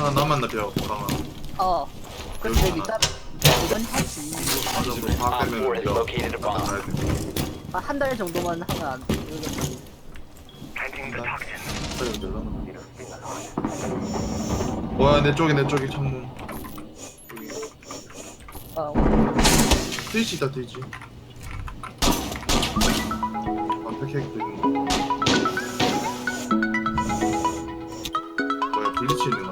하나 남았나 벼 강아 어. 그래서 내 밑에 이건 할수 있는 거. 맞아 그 Op 파악되면 4 has 벼 located a bomb. 가야 돼 아, 한달 정도만 하면 안 돼. 이러겠다. 뭐야 내 쪽에 내 쪽에 창문 여기 아, 트위치 있다 트위치 앞에 있는 거 뭐야 블리치 있는 거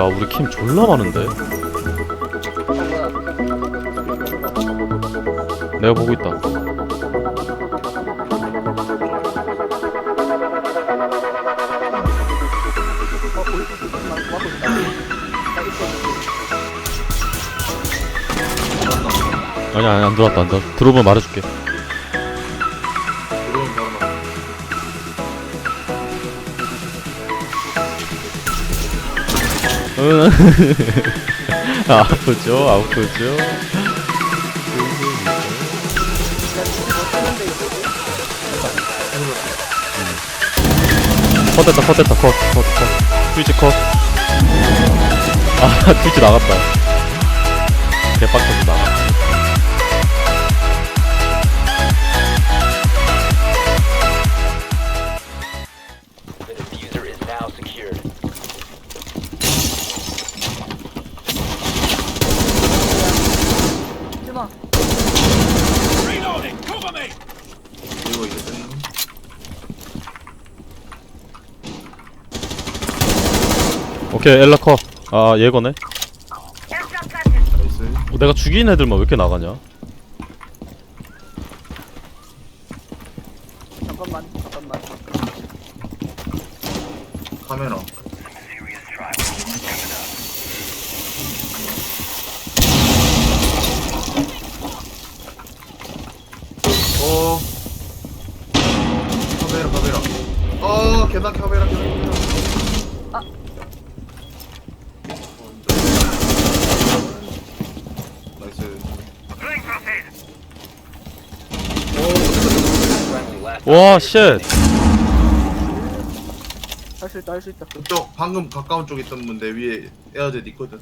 야 우리 캠 졸라 많은데? 내가 보고 있다. 아니 아니 안 들어왔다 안 들어왔다. 들어오면 말해줄게 응. 아프죠 아프죠. 컷 됐다 컷 됐다 컷 컷 컷. 트위치 컷아 트위치 나갔다. 개빡쳤다 이거 이제 됐나? 오케이 엘라 컷아 얘거네. 나이스. 어, 내가 죽인 애들만 왜 이렇게 나가냐 잠깐만, 잠깐만. 카메라 어 카메라 카메라 어 계단 카메라 계단 카메라 아. 나이스 Friendly last 와, 쉣. 할 수 있다, 할 수 있다. 그쪽 방금 가까운 쪽에 있던 분내 위에 에어젯 있거든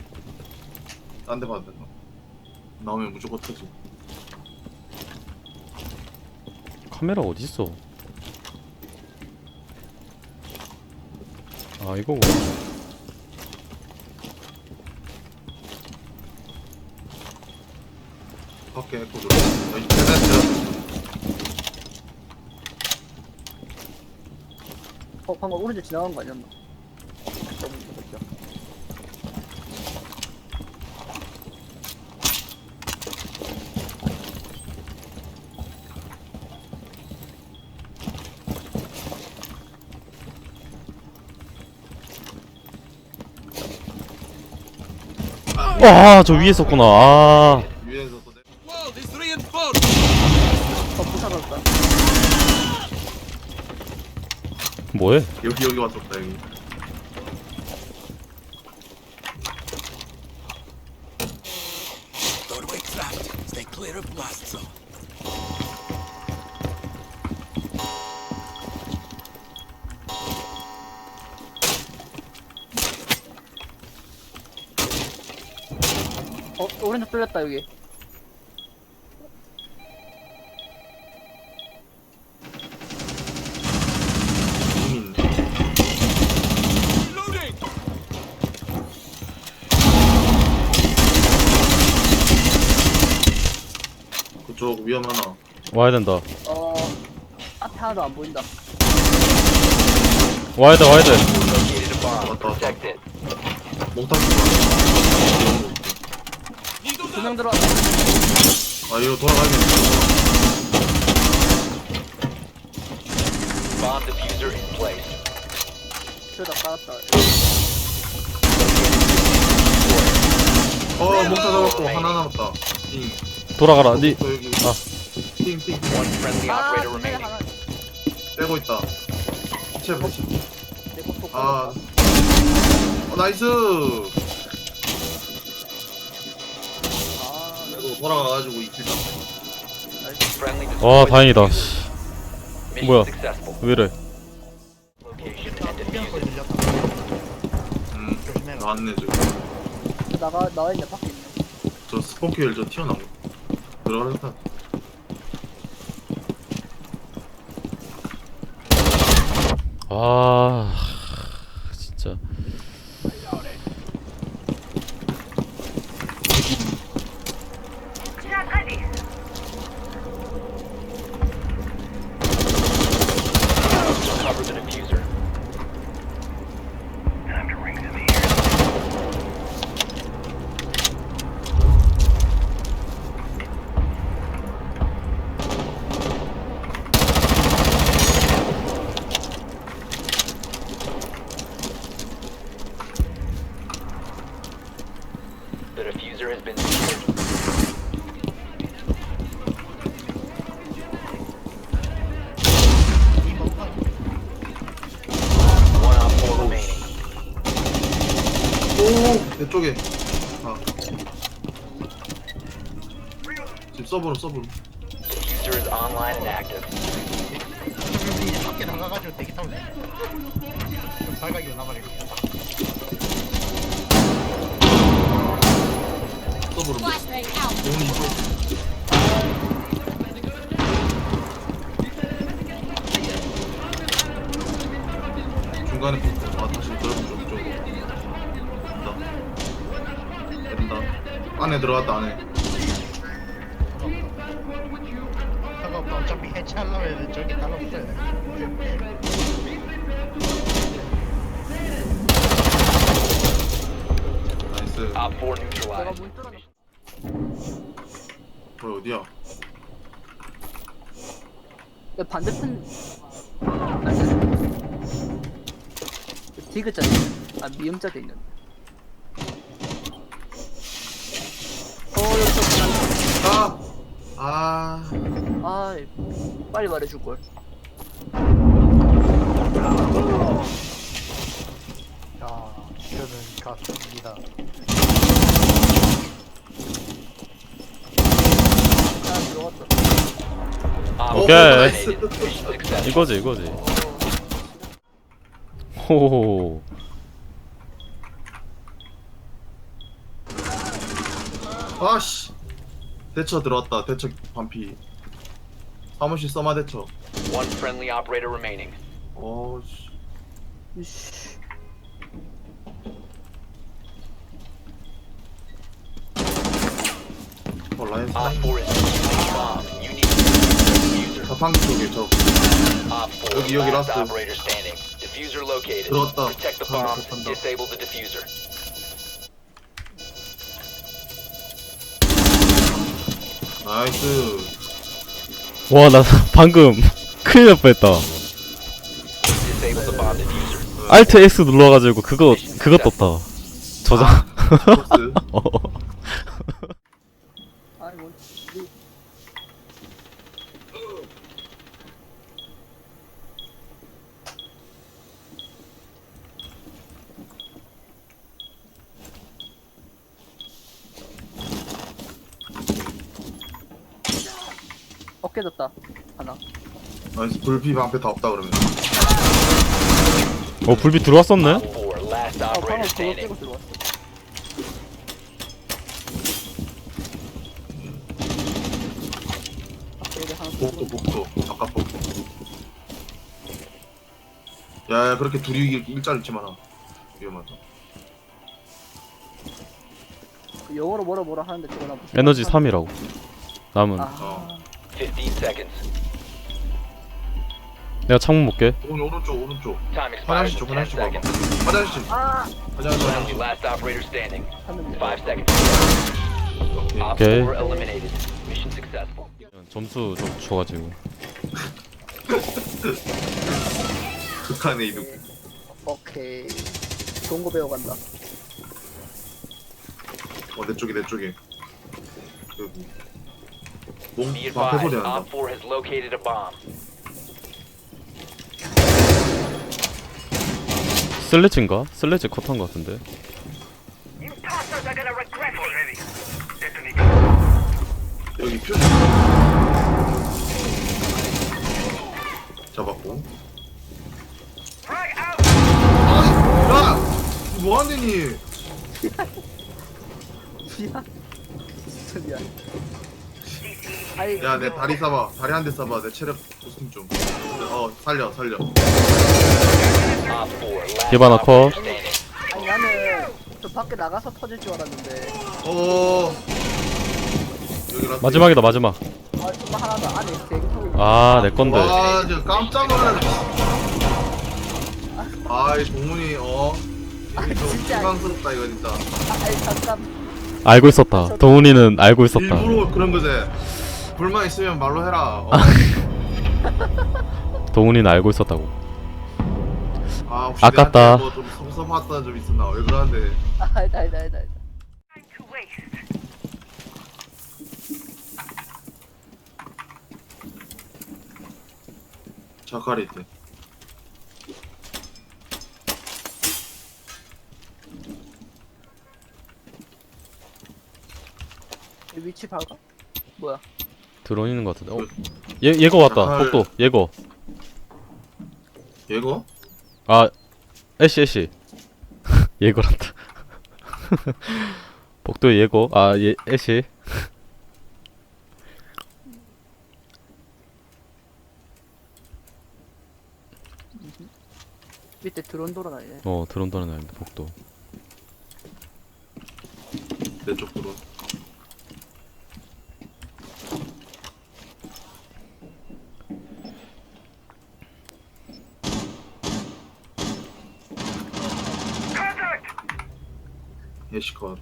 딴 데 봐도 되나? 나오면 무조건 터지 카메라 어딨어 아 이거고 밖에 에코 들어 여기 계단 들어 어, 방금 오른쪽 지나간 거 아니었나? 너무 무섭죠. 와저 위에 있었구나 아 위에서 또 내... 어, 부사졌다. 뭐해 여기 여기 왔었다 여기. 어, 오른쪽 뚫렸다, 여기. 그쪽 위험하나 와야 된다 어, 앞에 하나도 안 보인다. 와야 돼 와야 돼 Located a bomb. What the fuck? Protect it. 목탁 두명 들어왔다. 아 이거 돌아가야겠다 Bomb diffuser in place. 깔았다. 어 목탁 잡았고 하나 남았다 띵 돌아가라 니 여기 아. 띵띵 One friendly 아, operator 근데 remaining. 하나. 빼고 있다 내거 또 아. 어, 나이스 아, 돌아가가지고 이길 다 Friendly 와 destroyed 다행이다 씨, 뭐야. successful. 왜이래 Location and 후면 소리 defuse it. 들렸다. 음. 나왔네 저저 나가 나와 있네 밖에 있네. 스폰키엘 저 튀어나온 거 들어가겠다. 아 진짜 Cover the diffuser. The diffuser has been secured. One op four remaining. 오내 쪽에 아집 서브로 서브로 Diffuser is online and active. 밖에 나가가지고 대기 타면 돼. 좀. 서브로 Flashbang out. 공이 이쪽 중간에 붙고 아 다시 넓은 쪽 쪽으로 된다 된다 안에 들어갔다 안에 상관없다. 어차피 해체하려면 저기 따로 없어야 돼. 나이스 Op four 내가 neutralized. 문 뚫어. 거기 어디야 야 반대편. 아니. 디귿자. 아 미음자도 있는. 어 여기 아! 아 아 빨리 말해줄 걸. 자, 저는 갔습니다. 아 들어갔다. 오케이. 이거지 이거지 호호호 아씨 대처 들어왔다 대처 반피 사무실 써마 대처 One friendly operator remaining. 어씨 이씨. 어 라인 Op 사인 four is securing the bomb. You need to secure the diffuser. 자판기 쪽에 저 Op 여기, 여기 last 라스트. operator standing. Diffuser located. 들어왔다. Protect the 들어왔다, bomb. 들어왔다. Disable the diffuser. 나이스 와 나 방금 큰일 날 뻔했다 Disable the bomb diffuser. 알트 X 눌러가지고 그거 그거 떴다 저장 코스 어. 깨졌다. 하나. 나이스 불피 방패 다 없다 그러면. 어 불빛 들어왔었네? Op four, last 어 방금 operator 그거 standing. 깨고 들어왔어. 아, 하나 복도 복도. 바깥 복도. 야 야 그렇게 둘이 일- 일자리 있지 마라. 위험하다. 영어로 뭐라 뭐라 하는데 저거 나 무슨 에너지 3이라고. 남은. 아, 어. 15 seconds. 내가 창문 볼게 오른 오른쪽 오른쪽 Time expires 화장실 in 쪽 10 화장실 봐봐 seconds. 화장실 아 화장실 Friendly, 화장실 last operator standing. 했는데 5 seconds. 오케이 Op Okay. 4 eliminated. Mission successful. 점수 좀 줘가지고 극한의 이득 오케이 좋은 거 배워간다 어내 쪽에 내 쪽에 여기 몸 Be 방패 advised, 소리 난다 Op 4 has located a bomb. 슬래지인가? 슬래지 컷한 거 같은데. 여기 퓨즈. 잡았고. 아니 야 뭐하는데니 미안. 진짜 미안 야 내 다리 쏴봐 다리 한대 쏴봐 내 체력 보승 좀어 살려 살려. Op 4, last Give on a operator call. standing. 아니 나는 저 밖에 나가서 터질 줄 알았는데. 어. 여기 라스 마지막이다 마지막. 아 정말 하나 더. 안에 대기 타고 있는 아내 건데. 와 진짜 깜짝 놀랐네 아이 동문이 어. 이게 좀 진짜. 실망스럽다 이거 진짜. 아, 잠깐 알고 있었다. 동훈이는 알고 있었다. 일부러 그런 거지 불만 있으면 말로 해라. 어. 동훈이는 알고 있었다고. 아 혹시 아깝다. 내한테 뭐좀 섭섭하다는 점 있었나? 왜 그러는데? 아 아니다 아니다 아니다 아니다. 자카리 이 위치 봐봐. 뭐야 드론 있는 것 같은데. 어? 얘, 얘거 왔다. 자칼. 복도 얘거 얘거? 아 애쉬 애쉬. 얘거란다. 복도 얘거 아얘 애쉬. 밑에 드론 돌아다니네. 어 드론 돌아다니는데 복도. 내 쪽으로 예시컷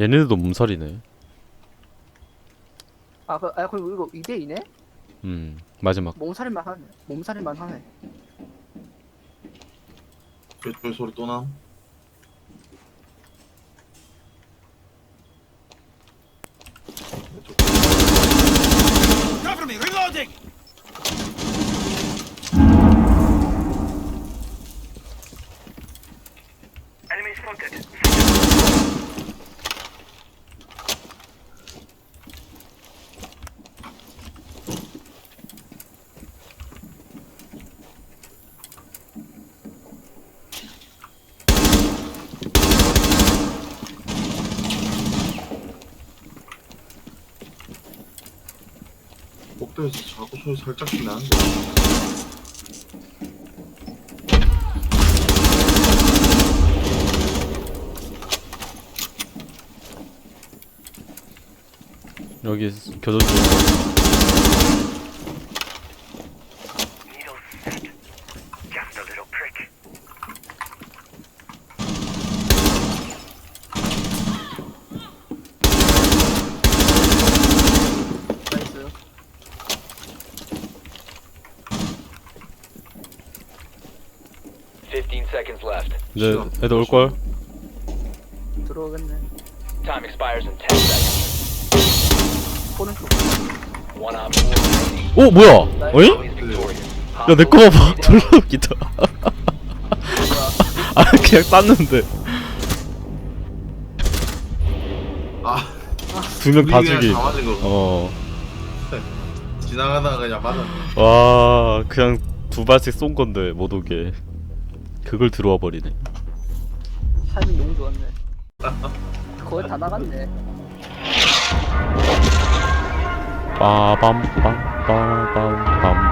얘네들도 몸살이네. 아, 그, 아 그리고 이거 2대2네? 음 마지막. 몸살인만 하네. 몸살인만 하네. 왼쪽 소리 또 나? 복도에서 자꾸 소리 살짝씩 나는데 여기 교도소 나이스 15 seconds left. 이제 애들 올걸? 들어오겠네 Time expires in 10 seconds. 보는 쪽 One op 4 remaining. 오 뭐야? 어이? 야내거 봐봐 졸라 웃기다. 아 그냥 쐈는데. 아. 두 명 다 우리 그냥 죽이. 다 맞은 어. 지나가다가 그냥 맞아 와 그냥 두 발씩 쏜 건데 못 오게. 그걸 들어와 버리네. 타이밍 너무 좋았네. 거의 다 나갔네 ba bum bum bum bum bum.